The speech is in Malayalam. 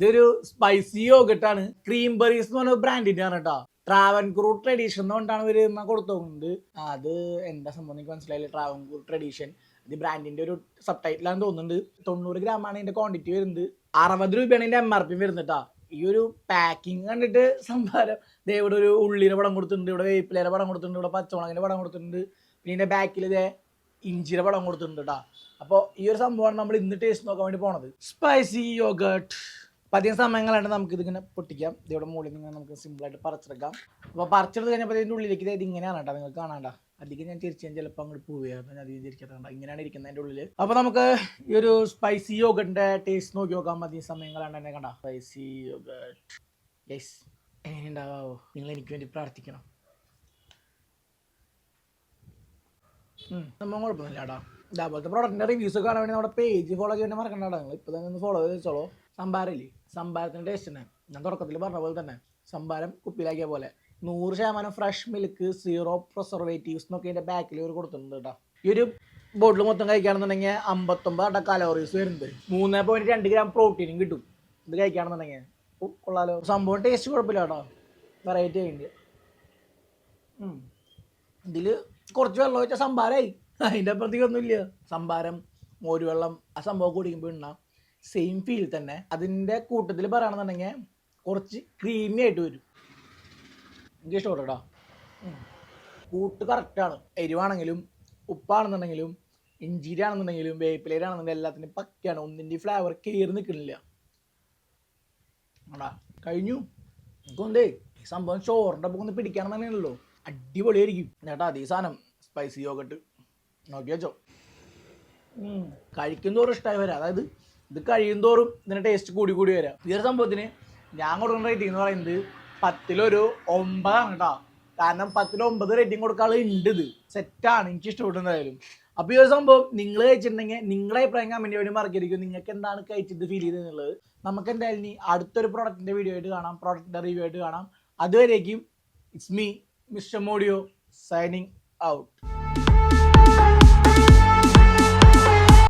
ഇതൊരു സ്പൈസി യോഗട്ടാണ് ക്രീം ബറീസ് എന്ന് പറഞ്ഞ ബ്രാൻഡിന്റെ ആണ് കേട്ടോ ട്രാവൻകൂർ ട്രഡീഷൻ എന്നുകൊണ്ടാണ് ഇവർ എന്നാ കൊടുത്തോണ്ട് അത് എന്താ സംഭവം എനിക്ക് മനസ്സിലായില്ല. ട്രാവൻകൂർ ട്രഡീഷൻ ഇത് ബ്രാൻഡിന്റെ ഒരു സബ് ടൈറ്റിലാന്ന് തോന്നുന്നുണ്ട്. തൊണ്ണൂറ് ഗ്രാമാണ് ഇതിന്റെ ക്വാണ്ടിറ്റി വരുന്നത്. അറുപത് രൂപയാണ് ഇതിന്റെ എം ആർ പി വരുന്നത് ഈ ഒരു പാക്കിങ് കണ്ടിട്ട് സംഭാരം ദേ ഇവിടെ ഒരു ഉള്ളിയുടെ പടം കൊടുത്തിട്ടുണ്ട്. ഇവിടെ വേപ്പിലയുടെ പടം കൊടുത്തിട്ടുണ്ട്. ഇവിടെ പച്ചമുളകിന്റെ പടം കൊടുത്തിട്ടുണ്ട്. പിന്നെ ബാക്കിൽ ഇതേ ഇഞ്ചിയുടെ പടം കൊടുത്തിട്ടുണ്ട് കേട്ടോ അപ്പോൾ ഈ ഒരു സംഭവമാണ് നമ്മൾ ഇന്ന് ടേസ്റ്റ് നോക്കാൻ വേണ്ടി പോണത്. സ്പൈസി യോഗട്ട് അപ്പം അധികം സമയങ്ങളാണ് നമുക്ക് ഇതിങ്ങനെ പൊട്ടിക്കാം ഇതിവിടെ മുകളിൽ നിന്ന് നമുക്ക് സിമ്പിളായിട്ട് പറിച്ചെടുക്കാം. അപ്പോൾ പറിച്ചെടുത്ത് കഴിഞ്ഞപ്പോൾ ഇതിന്റെ ഉള്ളിലേക്ക് ഇത് ഇങ്ങനെയാണ് കേട്ടോ നിങ്ങൾക്ക് കാണാണ്ട. അധികം ഞാൻ തിരിച്ചു ഞാൻ ചിലപ്പോൾ അങ്ങോട്ട് പോവുകയാണ് ഞാൻ അധികം തിരിക്കാത്ത ഇങ്ങനെയാണ് ഇരിക്കുന്നത് അതിന്റെ ഉള്ളിൽ അപ്പോൾ നമുക്ക് ഈ ഒരു സ്പൈസി യോഗട്ടിന്റെ ടേസ്റ്റ് നോക്കി നോക്കാം. അധികം സമയങ്ങളാണ് എന്നെ കണ്ട. സ്പൈസി യോഗട്ട് യെസ് എങ്ങനെ ഉണ്ടാവാമോ നിങ്ങൾ എനിക്ക് വേണ്ടി പ്രാർത്ഥിക്കണം. നമ്മൾ സംഭവം കുഴപ്പമൊന്നുമില്ല കേട്ടോ. ഇതേപോലത്തെ പ്രോഡക്റ്റിന്റെ റിവ്യൂസ് കാണാൻ വേണ്ടി നമ്മുടെ പേജ് ഫോളോ ചെയ്യാൻ മറക്കണ്ട നിങ്ങൾ ഇപ്പൊ തന്നെ ഒന്ന് ഫോളോ ചെയ്ത് സംഭാരല്ലേ? സംഭാരത്തിന്റെ ടേസ്റ്റ് തന്നെ. ഞാൻ തുടക്കത്തിൽ പറഞ്ഞ പോലെ തന്നെ സംഭാരം കുപ്പിയിലാക്കിയ പോലെ. നൂറ് ശതമാനം ഫ്രഷ് മിൽക്ക് സീറോ പ്രിസർവേറ്റീവ്സ് എന്നൊക്കെ ഇതിന്റെ ബാക്കിൽ ഒരു കൊടുത്തിട്ടുണ്ട് കേട്ടോ ഈ ഒരു ബോട്ടിൽ മൊത്തം കഴിക്കുകയാണെന്നുണ്ടെങ്കിൽ അമ്പത്തൊമ്പത് അട കലോറീസ് വരുന്നത് മൂന്ന് പോയിന്റ് രണ്ട് ഗ്രാം പ്രോട്ടീനും കിട്ടും. ഇത് കഴിക്കുകയാണെന്നുണ്ടെങ്കിൽ. കൊള്ളാലോ. സംഭവം ടേസ്റ്റ് കുഴപ്പമില്ല കേട്ടോ വെറൈറ്റി ഉണ്ട് ഇതിൽ കുറച്ച് വെള്ളം വെച്ചാൽ സംഭാരമായി അതിന്റെ അപ്പുറത്തേക്കൊന്നുമില്ല സംഭാരം മോരുവെള്ളം ആ സംഭവം കുടിക്കുമ്പോൾ ഉണ്ടാ സെയിം ഫീൽ തന്നെ. അതിന്റെ കൂട്ടത്തിൽ പറയുകയാണെന്നുണ്ടെങ്കിൽ കുറച്ച് ക്രീമി ആയിട്ട് വരും. എനിക്ക് ഇഷ്ടപ്പെട്ടു കേട്ടോ. കൂട്ട് കറക്റ്റാണ് എരിവാണെങ്കിലും ഉപ്പാണെന്നുണ്ടെങ്കിലും ഇഞ്ചിരി ആണെന്നുണ്ടെങ്കിലും വേപ്പിലേരി ആണെന്നുണ്ടെങ്കിലും എല്ലാത്തിനും പക്കയാണ്. ഒന്നിന്റെ ഫ്ലേവർ കയറി നിൽക്കണില്ല കഴിഞ്ഞു. എനിക്കൊണ്ടേ ഈ സംഭവം ചോറിന്റെ ഒപ്പം ഒന്ന് പിടിക്കണം തന്നെയാണല്ലോ. അടിപൊളിയായിരിക്കും. ചേട്ടാ അതേ സാധനം സ്പൈസി യോഗട്ട് നോക്കി വെച്ചോ. കഴിക്കും തോറും ഇഷ്ടമായി വരാം. അതായത് ഇത് കഴിയും തോറും ഇതിന്റെ ടേസ്റ്റ് കൂടി കൂടി വരാം. ഈ ഒരു സംഭവത്തിന് ഞാൻ കൊടുക്കുന്ന റേറ്റിംഗ് എന്ന് പറയുന്നത് പത്തിലൊരു ഒമ്പതാണ് കേട്ടോ കാരണം പത്തിൽ ഒമ്പത് റേറ്റിംഗ് കൊടുക്കാനുള്ള ഉണ്ട് ഇത്. സെറ്റാണ് എനിക്ക് ഇഷ്ടപ്പെട്ടുണ്ടായാലും അപ്പോൾ ഈ ഒരു സംഭവം നിങ്ങൾ കഴിച്ചിട്ടുണ്ടെങ്കിൽ നിങ്ങളുടെ അഭിപ്രായം കമന്റ് വേണ്ടി മറക്കിയിരിക്കും നിങ്ങൾക്ക് എന്താണ് കഴിച്ചിട്ട് ഫീൽ ചെയ്തതെന്നുള്ളത് നമുക്ക് എന്തായാലും ഇനി അടുത്തൊരു പ്രോഡക്റ്റിന്റെ വീഡിയോ ആയിട്ട് കാണാം. പ്രോഡക്റ്റിന്റെ റിവ്യൂ ആയിട്ട് കാണാം. അതുവരേക്കും ഇറ്റ്സ് മീ മിസ്റ്റർ മോഡിയോ സൈനിങ് ഔട്ട്